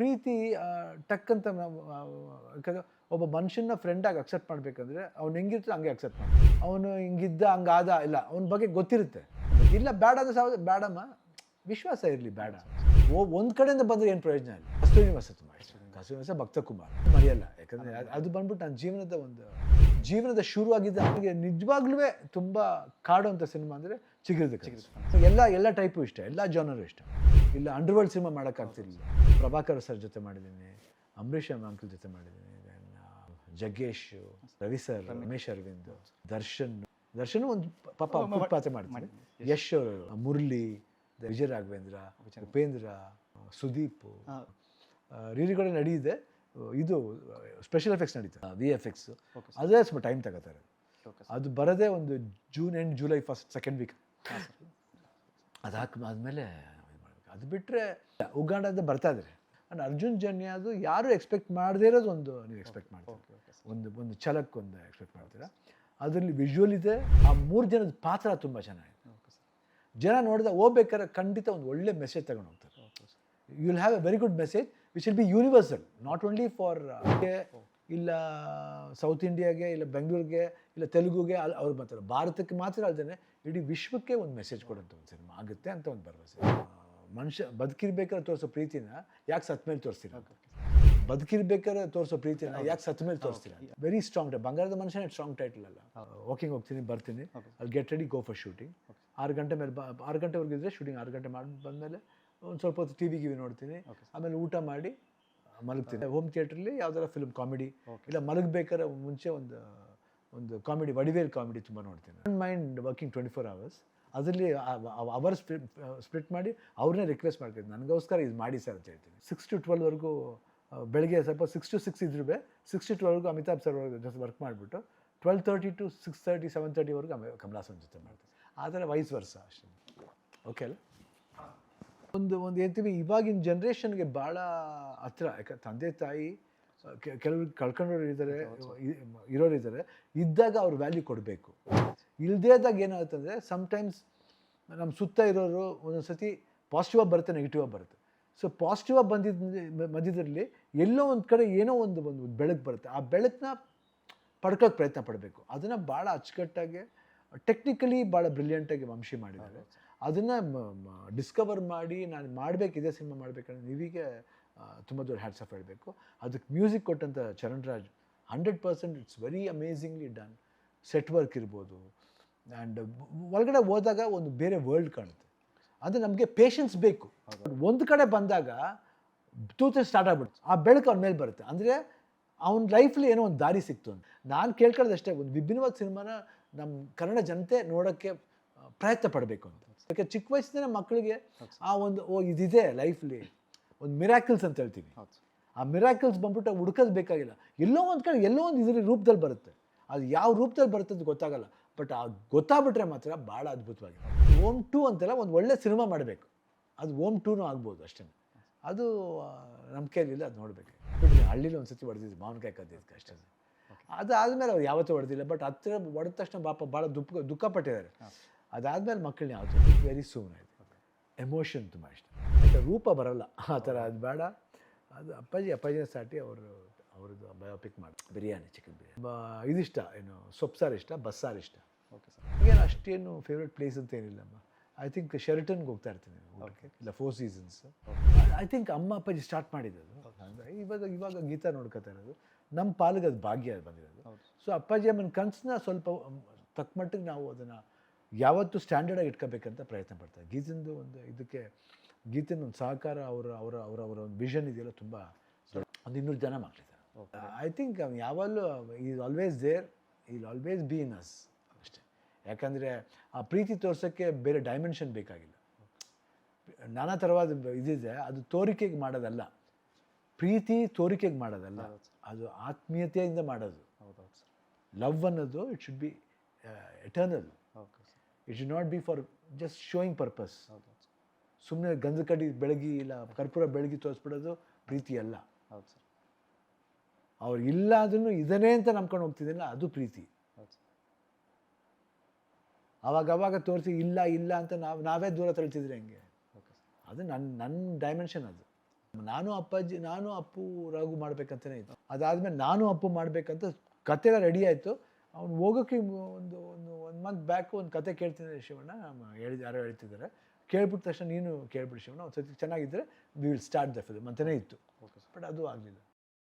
ಪ್ರೀತಿ ಟಕ್ಕಂತ ಒಬ್ಬ ಮನುಷ್ಯನ ಫ್ರೆಂಡಾಗಿ ಅಕ್ಸೆಪ್ಟ್ ಮಾಡಬೇಕಂದ್ರೆ ಅವ್ನು ಹೆಂಗಿರ್ತದೆ ಹಂಗೆ ಅಕ್ಸೆಪ್ಟ್ ಮಾಡಿ. ಅವನು ಹಿಂಗಿದ್ದ, ಹಂಗಾದ, ಇಲ್ಲ, ಅವನ ಬಗ್ಗೆ ಗೊತ್ತಿರುತ್ತೆ. ಇಲ್ಲ ಬೇಡ ಅಂದ್ರೆ ಸಾವಿರ ಬೇಡಮ್ಮ ವಿಶ್ವಾಸ ಇರಲಿ ಬೇಡ ಒಂದು ಕಡೆಯಿಂದ ಬಂದರೆ ಏನು ಪ್ರಯೋಜನ ಇಲ್ಲ. ತುಂಬ ಇಷ್ಟ. ಶ್ರೀನಿವಾಸ ಭಕ್ತ ಕುಮಾರ್ ಮರೆಯಲ್ಲ, ಯಾಕಂದರೆ ಅದು ಬಂದ್ಬಿಟ್ಟು ನನ್ನ ಜೀವನದ ಒಂದು, ಜೀವನದ ಶುರುವಾಗಿದ್ದ ನನಗೆ ನಿಜವಾಗ್ಲೂ ತುಂಬ ಕಾಡುವಂಥ ಸಿನಿಮಾ ಅಂದರೆ ಚಿಗಿರದ. ಎಲ್ಲ ಎಲ್ಲ ಟೈಪು ಇಷ್ಟ, ಎಲ್ಲ ಜನರು ಇಷ್ಟ. ಇಲ್ಲ ಅಂಡರ್ವರ್ಲ್ಡ್ ಸಿನಿಮಾ ಮಾಡೋಕ್ಕಾಗ್ತಿರ್ಲಿಲ್ಲ. ಪ್ರಭಾಕರ್ ಸರ್ ಜೊತೆ ಮಾಡಿದ್ದೀನಿ ಅಂಬರೀಷ್ ಅಂಕಲ್ ಜೊತೆ ಮಾಡಿದ್ದೀನಿ ದೆನ್ ಜಗ್ಗೇಶ್ ರವಿ ಸರ್ ರಮೇಶ್. ಅರವಿಂದ್ ದರ್ಶನ್ ದರ್ಶನ್ ಒಂದು ಪಾಪ ಪಾತ್ರ ಮಾಡ್ತಾರೆ ಯಶ್ ಅವರು ಮುರಳಿ ವಿಜಯ ರಾಘವೇಂದ್ರ ಉಪೇಂದ್ರ ಸುದೀಪ್ ರೀರಿಗಳು ನಡೆಯಿದೆ ಇದು ಸ್ಪೆಷಲ್ ಎಫೆಕ್ಟ್ಸ್ ನಡೀತದೆ ವಿ ಎಫ್ ಎಕ್ಸ್ ಅದೇ ಸ್ವಲ್ಪ ಟೈಮ್ ತಗೋತಾರೆ. ಅದು ಬರೋದೇ ಒಂದು June end July first second week ಅದು ಹಾಕಿ ಆದಮೇಲೆ ಅದು ಬಿಟ್ಟರೆ ಉಗಾಂಡದ ಬರ್ತಾ ಇದ್ದಾರೆ ಅಂಡ್ ಅರ್ಜುನ್ ಜನ್ಯ ಅದು ಯಾರು ಎಕ್ಸ್ಪೆಕ್ಟ್ ಮಾಡದೇ ಇರೋದು ಒಂದು ನೀವು ಎಕ್ಸ್ಪೆಕ್ಟ್ ಮಾಡ್ತೀರಾ. ಒಂದು ಒಂದು ಛಲಕ್ ಒಂದು ಎಕ್ಸ್ಪೆಕ್ಟ್ ಮಾಡ್ತೀರಾ. ಅದರಲ್ಲಿ ವಿಜುವಲ್ ಇದೆ ಆ ಮೂರು ಜನದ ಪಾತ್ರ ತುಂಬ ಚೆನ್ನಾಗಿದೆ. ಜನ ನೋಡಿದ ಹೋಗ್ಬೇಕಾದ್ರೆ ಖಂಡಿತ ಒಂದು ಒಳ್ಳೆ ಮೆಸೇಜ್ ತಗೊಂಡು ಹೋಗ್ತಾರೆ. You will have a very good message which will be universal not only for ಇಲ್ಲ ಸೌತ್ ಇಂಡಿಯಾಗೆ ಇಲ್ಲ ಬೆಂಗಳೂರಿಗೆ ಇಲ್ಲ ತೆಲುಗುಗೆ ಅಲ್ಲಿ ಅವ್ರು ಬರ್ತಾರೆ ಭಾರತಕ್ಕೆ ಮಾತ್ರ ಅಲ್ಲದೆ ಇಡೀ ವಿಶ್ವಕ್ಕೆ ಒಂದು ಮೆಸೇಜ್ ಕೊಡೋಂಥ ಒಂದು ಸಿನಿಮಾ ಆಗುತ್ತೆ ಅಂತ ಒಂದು ಭರವಸೆ. ಮನುಷ್ಯ ಬದುಕಿರ್ಬೇಕಾದ್ರೆ ತೋರಿಸೋ ಪ್ರೀತಿನ ಯಾಕೆ ಸತ್ ಮೇಲೆ ತೋರಿಸ್ತೀರ ಬದುಕಿರ್ಬೇಕಾದ್ರೆ ತೋರಿಸೋ ಪ್ರೀತಿನ ಯಾಕೆ ಸತ್ ಮೇಲೆ ತೋರಿಸ್ತೀರ ವೆರಿ ಸ್ಟ್ರಾಂಗ್ ಟೈಪ್ ಬಂಗಾರದ ಮನುಷ್ಯನೇ ಸ್ಟ್ರಾಂಗ್ ಟೈಟಲ್ ಅಲ್ಲ. ವಾಕಿಂಗ್ ಹೋಗ್ತೀನಿ ಬರ್ತೀನಿ. ಅಲ್ಲಿ get ready go for shooting ಆರು ಗಂಟೆ ಮೇಲೆ ಬ ಆರು ಗಂಟೆವರೆಗೂ ಇದ್ದರೆ ಶೂಟಿಂಗ್ ಆರು ಗಂಟೆ ಮಾಡಿ ಬಂದಮೇಲೆ ಒಂದು ಸ್ವಲ್ಪ ಹೊತ್ತು ಟಿ ವಿ ಗಿವಿ ನೋಡ್ತೀನಿ. ಆಮೇಲೆ ಊಟ ಮಾಡಿ ಮಲಗ್ತೀನಿ. ಹೋಮ್ ಥಿಯೇಟ್ರಲ್ಲಿ ಯಾವ್ದಾರ ಫಿಲ್ಮ್ ಕಾಮಿಡಿ ಇಲ್ಲ ಮಲಗಬೇಕಾದ್ರೆ ಮುಂಚೆ ಒಂದು ಒಂದು ಕಾಮಿಡಿ ವಡಿವೇಲ್ ಕಾಮಿಡಿ ತುಂಬ ನೋಡ್ತೀನಿ. ನನ್ನ mind working twenty four hours ಅದರಲ್ಲಿ ಅವರ್ ಸ್ಪ್ಲಿಟ್ ಮಾಡಿ ಅವ್ರನ್ನೇ ರಿಕ್ವೆಸ್ಟ್ ಮಾಡ್ತೀನಿ ನನಗೋಸ್ಕರ ಇದು ಮಾಡಿ ಸರ್ ಅಂತ ಹೇಳ್ತೀನಿ. ಸಿಕ್ಸ್ ಟು ಟ್ವೆಲ್ವರೆಗೂ ಬೆಳಗ್ಗೆ ಸ್ವಲ್ಪ ಸಿಕ್ಸ್ ಟು ಸಿಕ್ಸ್ ಇದ್ರೂ ಸಿಕ್ಸ್ ಟು ಟ್ವೆಲ್ವರೆಗೂ ಅಮಿತಾಬ್ ಸರ್ ಜೊತೆ ವರ್ಕ್ ಮಾಡಿಬಿಟ್ಟು twelve thirty to six thirty seven ತರ್ಟಿವರೆಗೂ ಅಮಿ ಕಮಲಾಸನ್ ಜೊತೆ ಮಾಡ್ತೀನಿ ಆ ಥರ ವಯಸ್ ವರ್ಷ ಅಷ್ಟೇ. ಓಕೆ ಅಲ್ಲ? ಒಂದು ಒಂದು ಹೇಳ್ತೀವಿ ಇವಾಗಿನ ಜನ್ರೇಷನ್ಗೆ ಭಾಳ ಹತ್ರ, ಯಾಕೆ ತಂದೆ, ತಾಯಿ ಕೆ- ಕೆಲವ್ರು ಕಳ್ಕೊಂಡವ್ರು ಇದ್ದಾರೆ ಇರೋರು ಇದ್ದಾರೆ ಇದ್ದಾಗ ಅವ್ರು ವ್ಯಾಲ್ಯೂ ಕೊಡಬೇಕು. ಇಲ್ಲದೇ ಇದ್ದಾಗ ಏನಾಗುತ್ತಂದರೆ ಸಮ್ಟೈಮ್ಸ್ ನಮ್ಮ ಸುತ್ತ ಇರೋರು ಒಂದೊಂದು ಸತಿ ಪಾಸಿಟಿವ್ ಆಗಿ ಬರುತ್ತೆ ನೆಗೆಟಿವ್ ಆಗಿ ಬರುತ್ತೆ. ಸೊ ಪಾಸಿಟಿವ್ ಆಗಿ ಬಂದಿದ್ದ ಮಧ್ಯದಲ್ಲಿ ಎಲ್ಲೋ ಒಂದು ಕಡೆ ಏನೋ ಒಂದು ಒಂದು ಬೆಳಕು ಬರುತ್ತೆ. ಆ ಬೆಳಕನ್ನ ಪಡ್ಕೊಳ್ಳೋಕೆ ಪ್ರಯತ್ನ ಪಡಬೇಕು. ಅದನ್ನು ಭಾಳ ಅಚ್ಚುಕಟ್ಟಾಗಿ ಟೆಕ್ನಿಕಲಿ ಭಾಳ ಬ್ರಿಲಿಯಂಟಾಗಿ ವಂಶಿ ಮಾಡಿದ್ದಾರೆ. ಅದನ್ನು ಡಿಸ್ಕವರ್ ಮಾಡಿ ನಾನು ಮಾಡಬೇಕು ಇದೇ ಸಿನಿಮಾ ಮಾಡಬೇಕಂದ್ರೆ ನೀವಿಗೆ ತುಂಬ ದೊಡ್ಡ ಹ್ಯಾಟ್ಸ್ ಆಫ್ ಹೇಳಬೇಕು. ಅದಕ್ಕೆ ಮ್ಯೂಸಿಕ್ ಕೊಟ್ಟಂಥ Charan Raj hundred percent it's very amazingly done set work ಇರ್ಬೋದು. ಆ್ಯಂಡ್ ಒಳಗಡೆ ಹೋದಾಗ ಒಂದು ಬೇರೆ ವರ್ಲ್ಡ್ ಕಾಣುತ್ತೆ. ಅಂದರೆ ನಮಗೆ ಪೇಷನ್ಸ್ ಬೇಕು. ಒಂದು ಕಡೆ ಬಂದಾಗ ತೂತ ಸ್ಟಾರ್ಟ್ ಆಗ್ಬಿಡುತ್ತೆ. ಆ ಬೆಳಕು ಅವ್ನ ಮೇಲೆ ಬರುತ್ತೆ. ಅಂದರೆ ಅವ್ನ ಲೈಫಲ್ಲಿ ಏನೋ ಒಂದು ದಾರಿ ಸಿಕ್ತು ಅಂತ. ನಾನು ಕೇಳ್ಕೊಳ್ಳೋದಷ್ಟೇ ಒಂದು ವಿಭಿನ್ನವಾದ ಸಿನಿಮಾನ ನಮ್ಮ ಕನ್ನಡ ಜನತೆ ನೋಡೋಕ್ಕೆ ಪ್ರಯತ್ನ ಪಡಬೇಕು ಅಂತ. ಯಾಕೆ ಚಿಕ್ಕ ವಯಸ್ಸಿನ ಮಕ್ಕಳಿಗೆ ಆ ಒಂದು ಓ ಇದಿದೆ ಲೈಫ್ಲಿ ಒಂದು ಮಿರಾಕಲ್ಸ್ ಅಂತ ಹೇಳ್ತೀವಿ. ಆ ಮಿರಾಕಲ್ಸ್ ಬಂದ್ಬಿಟ್ಟು ಹುಡುಕೋದು ಬೇಕಾಗಿಲ್ಲ. ಎಲ್ಲೋ ಒಂದು ಕಡೆ ಎಲ್ಲೋ ಒಂದು ಇದ್ರ ರೂಪದಲ್ಲಿ ಬರುತ್ತೆ. ಅದು ಯಾವ ರೂಪದಲ್ಲಿ ಬರುತ್ತೆ ಅಂತ ಗೊತ್ತಾಗಲ್ಲ. ಬಟ್ ಆ ಗೊತ್ತಾಗ್ಬಿಟ್ರೆ ಮಾತ್ರ ಭಾಳ ಅದ್ಭುತವಾಗಿದೆ ಓಮ್ ಟೂ ಅಂತೆಲ್ಲ ಒಂದು ಒಳ್ಳೆ ಸಿನಿಮಾ ಮಾಡಬೇಕು. ಅದು ಓಮ್ ಟೂನೂ ಆಗ್ಬೋದು ಅಷ್ಟೇ. ಅದು ನಮ್ಮ ಕೈಲಿಲ್ಲ ಅದು ನೋಡಬೇಕು. ಹಳ್ಳಿಲಿ ಒಂದು ಸತಿ ಹೊಡೆದಿದ್ದು ಮಾವಿನಕಾಯಿ ಕದ್ದಿದ್ದಕ್ಕೆ ಅಷ್ಟೇ. ಅದು ಆದಮೇಲೆ ಅವ್ರು ಯಾವತ್ತೂ ಹೊಡೆದಿಲ್ಲ ಬಟ್ ಹತ್ತಿರ ಹೊಡೆದ ತಕ್ಷಣ ಪಾಪ ಭಾಳ ದುಃಖ ದುಃಖ ಪಟ್ಟಿದ್ದಾರೆ. ಅದಾದಮೇಲೆ ಮಕ್ಕಳನ್ನ ಯಾವತ್ತೂ ವೆರಿ ಸೂನ್ ಆಯಿತು. ಎಮೋಷನ್ ತುಂಬ ಇಷ್ಟ. ರೂಪ ಬರಲ್ಲ. ಆ ಥರ ಅದು ಬೇಡ. ಅದು ಅಪ್ಪಾಜಿ ಅಪ್ಪಾಜಿನ ಸಾಟಿ ಅವರು ಅವ್ರದ್ದು ಬಯೋಪಿಕ್ ಮಾಡಿ. ಬಿರಿಯಾನಿ ಚಿಕನ್ ಬಿರಿಯಾನಿ. ಬ- ಇದಿಷ್ಟ ಏನು ಸೊಪ್ಸಾರು ಇಷ್ಟ ಬಸ್ಸಾರು ಇಷ್ಟ? ಓಕೆ ಸರ್ ಏನು ಅಷ್ಟೇನು ಫೇವ್ರೇಟ್ ಪ್ಲೇಸ್ ಅಂತ ಏನಿಲ್ಲಮ್ಮ ಐ ಥಿಂಕ್ ಶೆರಟನ್ಗೆ ಹೋಗ್ತಾ ಇರ್ತೀನಿ ಓಕೆ ಇಲ್ಲ ಫೋರ್ ಸೀಸನ್ಸ್ ಐ ಥಿಂಕ್ ಅಮ್ಮ ಅಪ್ಪಾಜಿ ಸ್ಟಾರ್ಟ್ ಮಾಡಿದ್ದು ಇವಾಗ ಇವಾಗ ಗೀತಾ ನೋಡ್ಕೊತಾ ಇರೋದು. ನಮ್ಮ ಪಾಲಿಗೆ ಅದು ಭಾಗ್ಯ ಬಂದಿರೋದು. ಸೊ ಅಪ್ಪಾಜಿ ಅಮ್ಮನ ಕನಸನ್ನ ಸ್ವಲ್ಪ ತಕ್ಕ ಮಟ್ಟಿಗೆ ನಾವು ಅದನ್ನು ಯಾವತ್ತೂ ಸ್ಟ್ಯಾಂಡರ್ಡಾಗಿ ಇಟ್ಕೋಬೇಕಂತ ಪ್ರಯತ್ನ ಪಡ್ತಾರೆ ಗೀತಂದು ಒಂದು ಇದಕ್ಕೆ ಗೀತನ ಒಂದು ಸಹಕಾರ ಅವರ ಅವರ ಅವರ ಅವರ ಒಂದು ವಿಷನ್ ಇದೆಯಲ್ಲ ತುಂಬ ಒಂದು ಇನ್ನೂರು ಜನ ಮಾಡ್ತಿದ್ದಾರೆ. ಐ ಥಿಂಕ್ ಯಾವಾಗಲೂ is always there will always be in us ಅಷ್ಟೇ. ಯಾಕಂದರೆ ಆ ಪ್ರೀತಿ ತೋರ್ಸೋಕ್ಕೆ ಬೇರೆ ಡೈಮೆನ್ಷನ್ ಬೇಕಾಗಿಲ್ಲ. ನಾನಾ ಥರವಾದ ಇದಿದೆ ಅದು ತೋರಿಕೆಗೆ ಮಾಡೋದಲ್ಲ. ಪ್ರೀತಿ ತೋರಿಕೆಗೆ ಮಾಡೋದಲ್ಲ. ಅದು ಆತ್ಮೀಯತೆಯಿಂದ ಮಾಡೋದು. ಲವ್ ಅನ್ನೋದು it should be eternal it should not be for just showing purpose ಸುಮ್ಮನೆ ಗಂಧ ಕಡಿ ಬೆಳಗಿ ಇಲ್ಲ ಕರ್ಪೂರ ಬೆಳಗಿ ತೋರಿಸ್ಬಿಡೋದು ಪ್ರೀತಿ ಅಲ್ಲ ಹೌದು ಸರ್. ಅವ್ರು ಇಲ್ಲ ಅದನ್ನು ಇದನ್ನೇ ಅಂತ ನಂಬ್ಕೊಂಡು ಹೋಗ್ತಿದ್ದಿಲ್ಲ ಅದು ಪ್ರೀತಿ. ಅವಾಗವಾಗ ಸರ್ ಅವಾಗ ಅವಾಗ ತೋರಿಸಿ ಇಲ್ಲ ಇಲ್ಲ ಅಂತ ನಾವು ನಾವೇ ದೂರ ತಳ್ತಿದ್ರೆ ಹೆಂಗೆ? ಅದು ನನ್ನ ನನ್ನ ಡೈಮೆನ್ಷನ್ ಅದು. ನಾನು ಅಪ್ಪಾಜಿ ನಾನು ಅಪ್ಪು ರಾಗು ಮಾಡ್ಬೇಕಂತಲೇ ಇತ್ತು. ಅದಾದಮೇಲೆ ನಾನು ಅಪ್ಪು ಮಾಡಬೇಕಂತ ಕತೆ ಎಲ್ಲ ರೆಡಿ ಆಯಿತು. ಅವ್ನು ಹೋಗೋಕ್ಕೆ ಒಂದು ಒಂದು ಒಂದು ಮಂತ್ ಬ್ಯಾಕು ಒಂದು ಕತೆ ಕೇಳ್ತಿದ್ದಾರೆ ಶಿವಣ್ಣ ಹೇಳಿ ಯಾರೋ ಹೇಳ್ತಿದ್ದಾರೆ. ಕೇಳ್ಬಿಟ್ಟ ತಕ್ಷಣ ನೀನು ಕೇಳ್ಬಿಡಿ ಶಿವಣ್ಣ ಒಂದು ಸತಿ ಚೆನ್ನಾಗಿದ್ದರೆ we will start the film ಅಂತಲೇ ಇತ್ತು ಬಟ್ ಅದು ಆಗಲಿಲ್ಲ.